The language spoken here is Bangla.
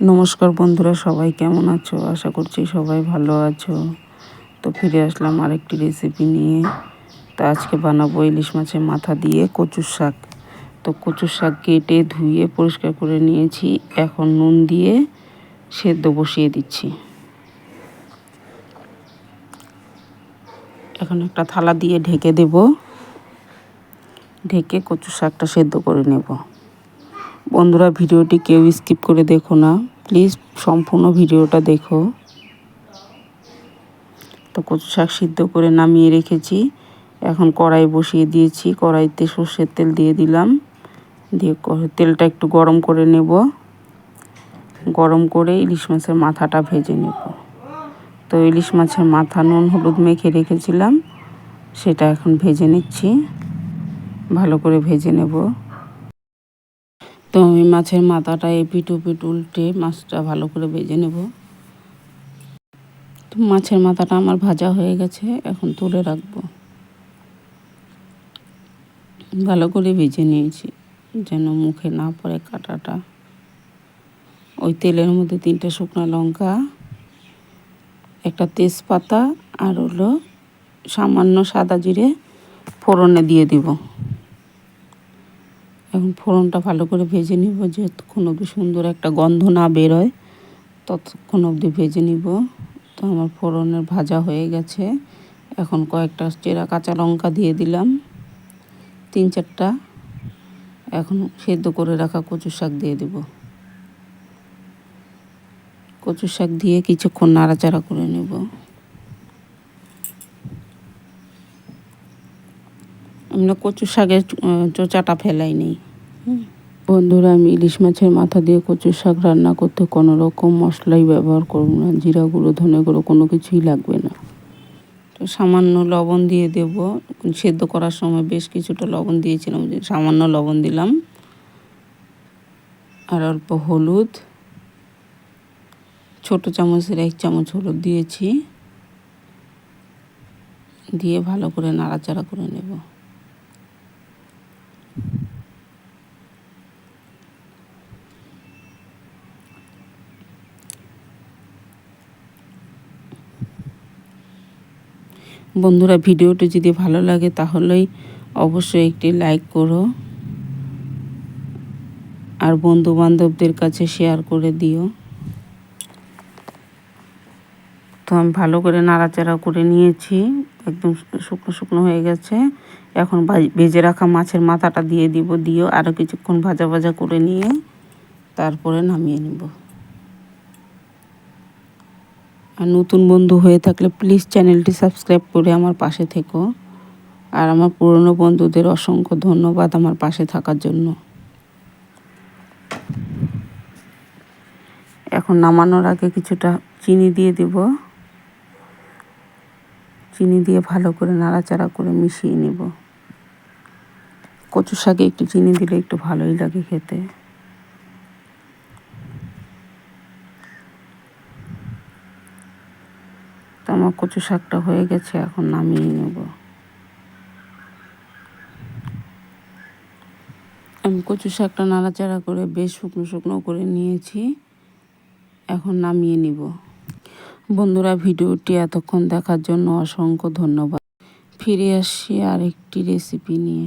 নমস্কার বন্ধুরা, সবাই কেমন আছো? আশা করছি সবাই ভালো আছো। তো ফিরে আসলাম আরেকটি রেসিপি নিয়ে। তা আজকে বানাবো ইলিশ মাছের মাথা দিয়ে কচুর শাক। তো কচুর শাক কেটে ধুয়ে পরিষ্কার করে নিয়েছি। এখন নুন দিয়ে সেদ্ধ বসিয়ে দিচ্ছি। এখন একটা থালা দিয়ে ঢেকে দেব। ঢেকে কচুর শাকটা সেদ্ধ করে নেব। বন্ধুরা, ভিডিওটি কেউ স্কিপ করে দেখো না। প্লিজ সম্পূর্ণ ভিডিওটা দেখো। তো কচু শাক সিদ্ধ করে নামিয়ে রেখেছি। এখন কড়াই বসিয়ে দিয়েছি। কড়াইতে সর্ষের তেল দিয়ে দিলাম। দিয়ে তেলটা একটু গরম করে নেব। গরম করে ইলিশ মাছের মাথাটা ভেজে নেব। তো ইলিশ মাছের মাথা নুন, হলুদ মেখে রেখেছিলাম। সেটা এখন ভেজে নিচ্ছি। ভালো করে ভেজে নেব। তো আমি মাছের মাথাটা এপিট ওপিট উল্টে মাছটা ভালো করে ভেজে নেব। তো মাছের মাথাটা আমার ভাজা হয়ে গেছে, এখন তুলে রাখব। ভালো করে ভেজে নিয়েছি, যেন মুখে না পড়ে কাটাটা। ওই তেলের মধ্যে তিনটে শুকনো লঙ্কা, একটা তেজপাতা আর হলো সামান্য সাদা জিরে ফোড়নে দিয়ে দিব। এখন ফোড়নটা ভালো করে ভেজে নিব যতক্ষণ অবধি সুন্দর একটা গন্ধ না বেরোয়, ততক্ষণ অবধি ভেজে নিব। তো আমার ফোড়নের ভাজা হয়ে গেছে। এখন কয়েকটা চেরা কাঁচা লঙ্কা দিয়ে দিলাম, তিন চারটা। এখন সেদ্ধ করে রাখা কচু শাক দিয়ে দেব। কচু শাক দিয়ে কিছুক্ষণ নাড়াচাড়া করে নেব। আমরা কচু শাকের চোচাটা ফেলাই নেই বন্ধুরা, আমি ইলিশ মাছের মাথা দিয়ে কচু শাক রান্না করতে কোনো রকম মশলাই ব্যবহার করব না। জিরা গুঁড়ো, ধনে গুঁড়ো, কোনো কিছুই লাগবে না। তো সামান্য লবণ দিয়ে দেব। সেদ্ধ করার সময় বেশ কিছুটা লবণ দিয়েছিলাম সামান্য লবণ দিলাম। আর অল্প হলুদ। ছোট চামচের এক চামচ হলুদ দিয়েছি। দিয়ে ভালো করে নাড়াচাড়া করে নেব। বন্ধুরা, ভিডিওটি যদি ভালো লাগে তাহলেই অবশ্যই একটি লাইক করো আর বন্ধু বান্ধবদের কাছে শেয়ার করে দিও। তো আমি ভালো করে নাড়াচাড়া করে নিয়েছি, একদম শুকনো শুকনো হয়ে গেছে। এখন ভেজে রাখা মাছের মাথাটা দিয়ে দিব দিও আরও কিছুক্ষণ ভাজা ভাজা করে নিয়ে তারপরে নামিয়ে নিব। আর নতুন বন্ধু হয়ে থাকলে প্লিজ চ্যানেলটি সাবস্ক্রাইব করে আমার পাশে থেকো। আর আমার পুরনো বন্ধুদের অসংখ্য ধন্যবাদ আমার পাশে থাকার জন্য। এখন নামানোর আগে কিছুটা চিনি দিয়ে দেব। চিনি দিয়ে ভালো করে নাড়াচাড়া করে মিশিয়ে নেব। কচু শাকে একটু চিনি দিলে একটু ভালোই লাগে খেতে। আমার কচু শাকটা হয়ে গেছে, এখন নামিয়ে নেব। আমি কচু শাকটা নাড়াচাড়া করে বেশ শুকনো শুকনো করে নিয়েছি, এখন নামিয়ে নিব। বন্ধুরা, ভিডিওটি এতক্ষণ দেখার জন্য অসংখ্য ধন্যবাদ। ফিরে আসছি আরেকটি রেসিপি নিয়ে।